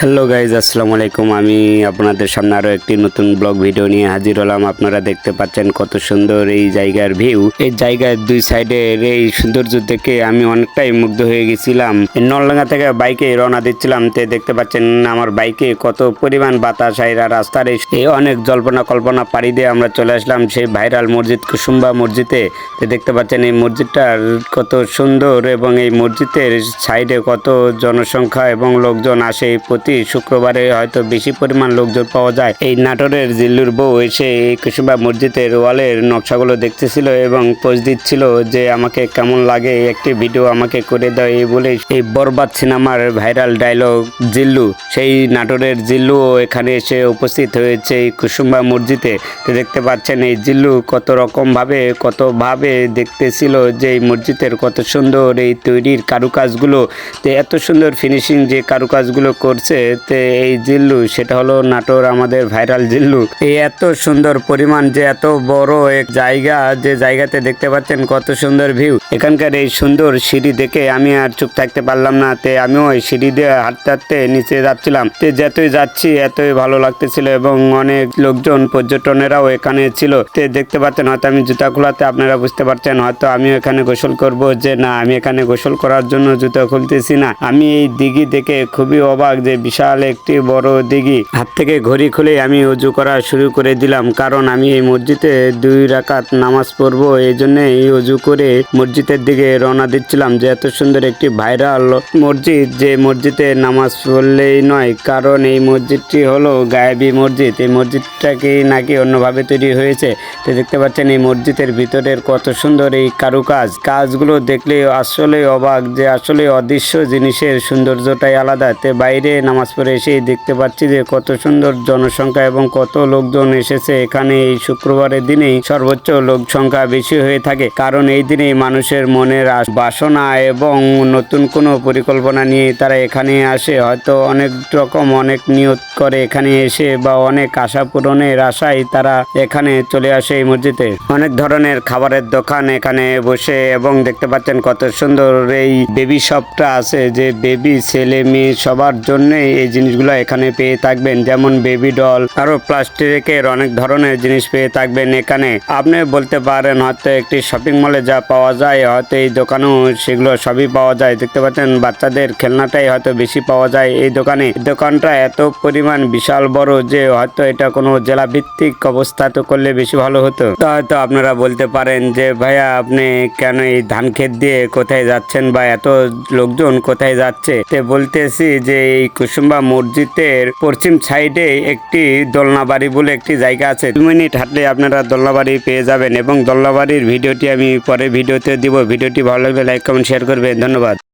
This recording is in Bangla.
হ্যালো গাইজ, আসসালামু আলাইকুম। আমি আপনাদের সামনে আরও একটি নতুন ব্লগ ভিডিও নিয়ে হাজির হলাম। আপনারা দেখতে পাচ্ছেন কত সুন্দর এই জায়গার ভিউ। এই জায়গার দুই সাইডের এই সৌন্দর্য দেখে আমি অনেকটাই মুগ্ধ হয়ে গেছিলাম। নলডাঙ্গা থেকে বাইকে রওনা দিচ্ছিলাম। তে দেখতে পাচ্ছেন আমার বাইকে কত পরিমাণ বাতাস আইরা রাস্তার এই অনেক জল্পনা কল্পনা পাড়ি দিয়ে আমরা চলে আসলাম সেই ভাইরাল মসজিদ, কুসুম্বা মসজিদে। তো দেখতে পাচ্ছেন এই মসজিদটার কত সুন্দর এবং এই মসজিদের সাইডে কত জনসংখ্যা এবং লোকজন আসে। প্রতি শুক্রবারে হয়তো বেশি পরিমাণ লোকজন পাওয়া যায়। এই নাটোরের জিল্লুর বউ এসে এই কুসুম্বা মসজিদের ওয়ালের নকশাগুলো দেখতেছিল এবং পোজ দিচ্ছিল যে, আমাকে কেমন লাগে একটি ভিডিও আমাকে করে দেয় এই বলে এই বরবাদ সিনেমার ভাইরাল ডায়লগ জিল্লু। সেই নাটোরের জিল্লুও এখানে এসে উপস্থিত হয়েছে এই কুসুম্বা মসজিদে। দেখতে পাচ্ছেন এই জিল্লু কত রকম ভাবে কত ভাবে দেখতেছিল যে, এই মসজিদের কত সুন্দর এই তৈরির কারুকাজগুলো। তো এত সুন্দর ফিনিশিং যে কারুকাজগুলো করছে তে এই জিল্লু, সেটা হলো নাটোর আমাদের ভাইরাল জিল্লু। এই এত সুন্দর পরিমাণ যে এত বড় এক জায়গা, যে জায়গাতে দেখতে পাচ্ছেন কত সুন্দর ভিউ। এখানকার এই সুন্দর সিঁড়ি দেখে আমি আর চুপ থাকতে পারলাম না, তে আমিও এই সিঁড়ি দিয়ে হাঁটতে হাঁটতে নিচে যাচ্ছিলাম। তে যতই যাচ্ছি, এতই ভালো লাগতেছিল এবং অনেক লোকজন, পর্যটনেরাও এখানে ছিল। তে দেখতে পাচ্ছেন, হয়তো আমি জুতা খোলাতে আপনারা বুঝতে পারছেন, হয়তো আমিও এখানে গোসল করব যে না, আমি এখানে গোসল করার জন্য জুতা খুলতেছি না। আমি এই দিঘি দেখে খুবই অবাক যে বিশাল একটি বড় দিঘি। হাত থেকে ঘড়ি খুলে আমি উজু করা শুরু করে দিলাম, কারণ আমি এই মসজিদে দুই রাকাত নামাজ পড়ব, এই জন্য এই উজু করে মসজিদের দিকে রওনা দিচ্ছিলাম যে এত সুন্দর একটি ভাইরাল মসজিদ। যে মসজিদে নামাজ পড়লেই নয়, কারণ এই মসজিদটি হলো গায়েবী মসজিদ। এই মসজিদটাকে নাকি অন্যভাবে তৈরি হয়েছে? তো দেখতে পাচ্ছেন এই মসজিদের ভিতরের কত সুন্দর এই কারুকাজ। কাজগুলো দেখলে আসলে অবাক যে আসলে অদৃশ্য জিনিসের সৌন্দর্যটাই আলাদা। তে বাইরে নামাজ পড়ে এসেই দেখতে পাচ্ছি যে কত সুন্দর জনসংখ্যা এবং কত লোকজন এসেছে। এখানে এই শুক্রবারের দিনেই সর্বোচ্চ লোক সংখ্যা বেশি হয়ে থাকে। কারণ এই দিনেই মানুষের মনের বাসনা এবং নতুন কোনো পরিকল্পনা নিয়ে তারা এখানে আসে। হয়তো অনেক রকম অনেক নিয়ত করে এখানে এসে বা অনেক আশা পূরণের আশায় তারা এখানে চলে আসে এই মসজিদে। অনেক ধরনের খাবারের দোকান এখানে বসে এবং দেখতে পাচ্ছেন কত সুন্দর এই বেবি শপটা আছে যে বেবি, ছেলে, মেয়ে সবার জন্য এই জিনিসগুলো এখানে পেয়ে থাকবেন। যেমন বেবি ডল আরও প্লাস্টিকের অনেক ধরনের জিনিস পেয়ে থাকবেন এখানে। আপনি বলতে পারেন হয়তো একটি শপিং মলে যা পাওয়া যায়, হয়তো এই দোকানেও সেগুলো সবই পাওয়া যায়। দেখতে পাচ্ছেন বাচ্চাদের খেলনাটাই হয়তো বেশি পাওয়া যায় এই দোকানে। দোকানটা এত পরিমাণ বিশাল বড় যে হয়তো এটা কোনো জেলা ভিত্তিক অবস্থা তো করলে বেশি ভালো হতো। তো হয়তো আপনারা বলতে পারেন যে, ভাইয়া, আপনি কেন এই ধান ক্ষেত দিয়ে কোথায় যাচ্ছেন বা এত লোকজন কোথায় যাচ্ছে? তে বলতেছি যে, এই কুসুম্বা মসজিদের পশ্চিম সাইডে একটি দোলনাবাড়ি বলে একটি জায়গা আছে। দু মিনিট হাঁটলে আপনারা দোলনাবাড়ি পেয়ে যাবেন এবং দোলনাবাড়ির ভিডিওটি আমি পরে ভিডিওতে দিব। ভিডিওটি ভালো লাগবে লাইক, কমেন্ট শেয়ার করবেন। ধন্যবাদ।